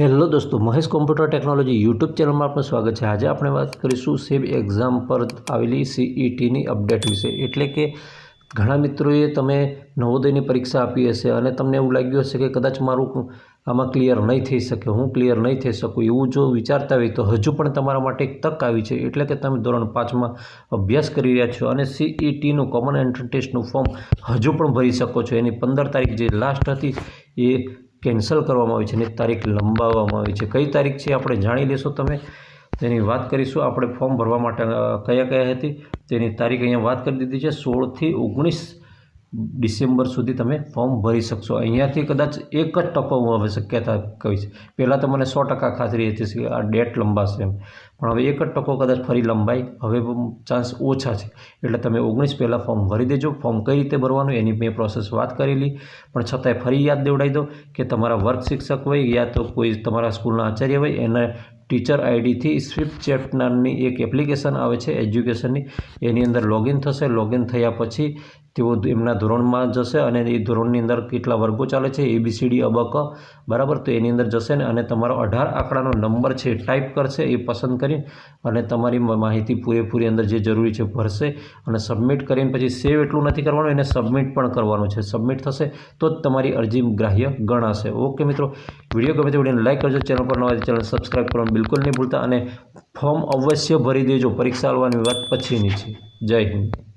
Hello દોસ્તો, Mahesh computer technology YouTube ચેનલમાં આપનું સ્વાગત છે. આજે આપણે વાત કરીશું સેબ એક્ઝામ પર આવેલી સીઈટીની અપડેટ વિશે. એટલે કે ઘણા મિત્રોએ તમે નવોદયની પરીક્ષા આપી હશે અને તમને એવું લાગ્યું હશે કે કદાચ મારું આમાં ક્લિયર નહીં થઈ શકે, હું ક્લિયર નહીં થઈ શકું, એવું જો વિચારતા હોય તો હજુ પણ તમારા માટે એક તક આવી છે. એટલે કે તમે ધોરણ પાંચમાં અભ્યાસ કરી રહ્યા છો અને સીઈટીનું કોમન એન્ટ્રન્સ ટેસ્ટનું ફોર્મ હજુ પણ ભરી શકો છો. એની પંદર તારીખ જે લાસ્ટ હતી એ કેન્સલ કરવામાં આવી છે અને તારીખ લંબાવવામાં આવી છે. કઈ તારીખ છે આપણે જાણી લેશો તમે. તેની વાત કરીશું. આપણે ફોર્મ ભરવા માટે કયા કયા હતી તેની તારીખ અહીંયા વાત કરી દીધી છે. સોળથી ઓગણીસ ડિસેમ્બર સુધી તમે ફોર્મ ભરી શકશો. અહીંયાથી કદાચ એક જ ટકો હું હવે શક્યતા કહીશ. પહેલાં તો મને સો ટકા ખાતરી હતી કે આ ડેટ લંબાશે એમ. પણ હવે એક જ ટકો કદાચ ફરી લંબાઈ હવે ચાન્સ ઓછા છે. એટલે તમે ઓગણીસ પહેલાં ફોર્મ ભરી દેજો. ફોર્મ કઈ રીતે ભરવાનું એની મેં પ્રોસેસ વાત કરેલી પણ છતાંય ફરી યાદ દેવડાવી દો કે તમારા વર્ગ શિક્ષક હોય યા તો કોઈ તમારા સ્કૂલના આચાર્ય હોય એના ટીચર આઈડીથી સ્વિફ્ટ ચેટ નામની એક એપ્લિકેશન આવે છે એજ્યુકેશનની. એની અંદર લોગિન થશે. લોગિન થયા પછી તેઓ એમના ધોરણમાં જશે અને એ ધોરણની અંદર કેટલા વર્ગો ચાલે છે એબીસીડી અબક બરાબર? તો એની અંદર જશે ને અને તમારો અઢાર આંકડાનો નંબર છે ટાઈપ કરશે, એ પસંદ કરી અને તમારી માહિતી પૂરેપૂરી અંદર જે જરૂરી છે ભરશે અને સબમિટ કરીને પછી સેવ એટલું નથી કરવાનું, એને સબમિટ પણ કરવાનું છે. સબમિટ થશે તો જ તમારી અરજી ગ્રાહ્ય ગણાશે. ઓકે મિત્રો વીડિયો ગમે તે વિડીયોને લાઇક કરજો, ચેનલ પર નવા ચેનલ સબસ્ક્રાઈબ કરવાનું બિલકુલ નહીં ભૂલતા અને ફોર્મ અવશ્ય ભરી દેજો, પરીક્ષા આવવાની વાત પછીની છે. જય હિન્દ.